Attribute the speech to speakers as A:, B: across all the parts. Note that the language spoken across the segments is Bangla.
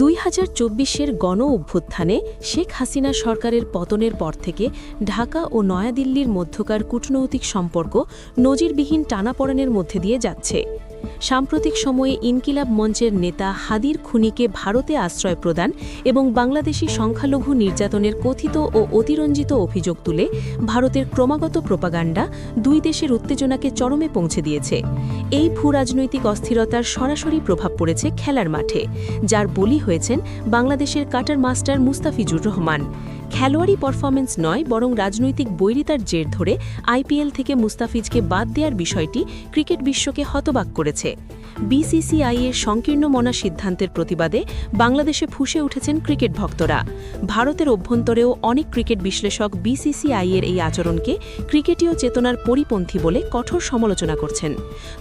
A: দুই হাজার চব্বিশের গণ অভ্যুত্থানে শেখ হাসিনা সরকারের পতনের পর থেকে ঢাকা ও নয়াদিল্লির মধ্যকার কূটনৈতিক সম্পর্ক নজিরবিহীন টানাপড়ানের মধ্যে দিয়ে যাচ্ছে। সাম্প্রতিক সময়ে ইনকিলাব মঞ্চের নেতা হাদির খুনিকে ভারতে আশ্রয় প্রদান এবং বাংলাদেশি সংখ্যালঘু নির্যাতনের কথিত ও অতিরঞ্জিত অভিযোগ তুলে ভারতের ক্রমাগত প্রোপাগান্ডা দুই দেশের উত্তেজনাকে চরমে পৌঁছে দিয়েছে। এই ভূ রাজনৈতিক অস্থিরতার সরাসরি প্রভাব পড়েছে খেলার মাঠে, যার বলি হয়েছেন বাংলাদেশের কাটার মাস্টার মুস্তাফিজুর রহমান। খেলোয়াড়ি পারফরমেন্স নয়, বরং রাজনৈতিক বৈরিতার জের ধরে আইপিএল থেকে মুস্তাফিজকে বাদ দেওয়ার বিষয়টি ক্রিকেট বিশ্বকে হতবাক করেছে। বিসিসিআই এর সংকীর্ণ মনা সিদ্ধান্তের প্রতিবাদে বাংলাদেশে ফুসে উঠেছেন ক্রিকেট ভক্তরা। ভারতের অভ্যন্তরেও অনেক ক্রিকেট বিশ্লেষক বিসিসিআই এর এই আচরণকে ক্রিকেটীয় চেতনার পরিপন্থী বলে কঠোর সমালোচনা করছেন।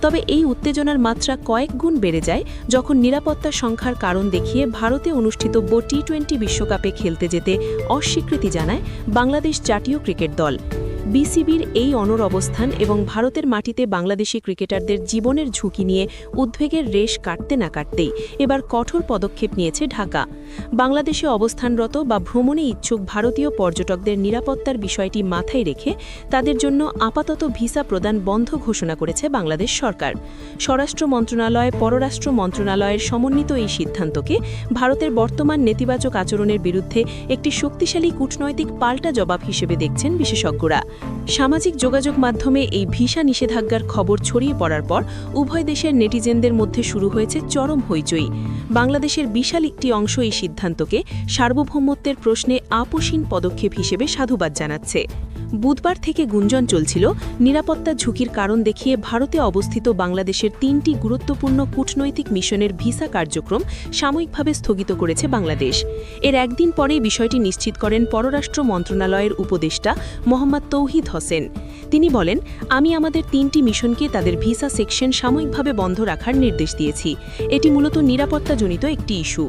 A: তবে এই উত্তেজনার মাত্রা কয়েক গুণ বেড়ে যায় যখন নিরাপত্তা সংখ্যার কারণ দেখিয়ে ভারতে অনুষ্ঠিতব্য টি টোয়েন্টি বিশ্বকাপে খেলতে যেতে অস্বীকৃতি জানায় বাংলাদেশ জাতীয় ক্রিকেট দল। বিসিবির এই অনর অবস্থান এবং ভারতের মাটিতে বাংলাদেশি ক্রিকেটারদের জীবনের ঝুঁকি নিয়ে উদ্বেগের রেশ কাটতে না কাটতেই এবার কঠোর পদক্ষেপ নিয়েছে ঢাকা। বাংলাদেশে অবস্থানরত বা ভ্রমণে ইচ্ছুক ভারতীয় পর্যটকদের নিরাপত্তার বিষয়টি মাথায় রেখে তাদের জন্য আপাতত ভিসা প্রদান বন্ধ ঘোষণা করেছে বাংলাদেশ সরকার। স্বরাষ্ট্র মন্ত্রণালয়, পররাষ্ট্র মন্ত্রণালয়ের সমন্বিত এই সিদ্ধান্তকে ভারতের বর্তমান নেতিবাচক আচরণের বিরুদ্ধে একটি শক্তিশালী কূটনৈতিক পাল্টা জবাব হিসেবে দেখছেন বিশেষজ্ঞরা। সামাজিক যোগাযোগ মাধ্যমে এই ভিসা নিষেধাজ্ঞার খবর ছড়িয়ে পড়ার পর উভয় দেশের নেটিজেনদের মধ্যে শুরু হয়েছে চরম হইচই। বাংলাদেশের বিশাল একটি অংশ এই সিদ্ধান্তকে সার্বভৌমত্বের প্রশ্নে আপোষহীন পদক্ষেপ হিসেবে সাধুবাদ জানাচ্ছে। বুধবার থেকে গুঞ্জন চলছিল নিরাপত্তা ঝুঁকির কারণ দেখিয়ে ভারতে অবস্থিত বাংলাদেশের তিনটি গুরুত্বপূর্ণ কূটনৈতিক মিশনের ভিসা কার্যক্রম সাময়িকভাবে স্থগিত করেছে বাংলাদেশ। এর একদিন পরে বিষয়টি নিশ্চিত করেন পররাষ্ট্র মন্ত্রণালয়ের উপদেষ্টা মোহাম্মদ তৌহিদ হোসেন। তিনি বলেন, আমি আমাদের তিনটি মিশনকে তাদের ভিসা সেকশন সাময়িকভাবে বন্ধ রাখার নির্দেশ দিয়েছি। এটি মূলত নিরাপত্তাজনিত একটি ইস্যু।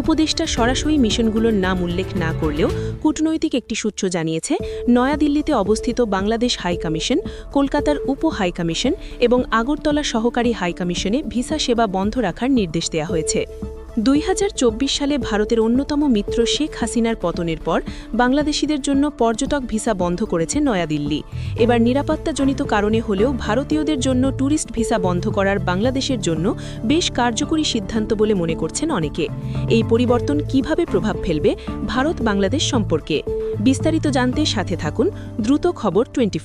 A: উপদেষ্টা সরাসরি মিশনগুলোর নাম উল্লেখ না করলেও কূটনৈতিক একটি সূত্র জানিয়েছে, নয়াদিল্লিতে অবস্থিত বাংলাদেশ হাই কমিশন, কলকাতার উপ হাই কমিশন এবং আগরতলা সহকারী হাই কমিশনে ভিসা সেবা বন্ধ রাখার নির্দেশ দেওয়া হয়েছে। দুই হাজার চব্বিশ সালে ভারতের অন্যতম মিত্র শেখ হাসিনার পতনের পর বাংলাদেশিদের জন্য পর্যটক ভিসা বন্ধ করেছে নয়াদিল্লি। এবার নিরাপত্তাজনিত কারণে হলেও ভারতীয়দের জন্য ট্যুরিস্ট ভিসা বন্ধ করার বাংলাদেশের জন্য বেশ কার্যকরী সিদ্ধান্ত বলে মনে করছেন অনেকে। এই পরিবর্তন কীভাবে প্রভাব ফেলবে ভারত বাংলাদেশ সম্পর্কে? বিস্তারিত জানতে সাথে থাকুন দ্রুত খবর টোয়েন্টি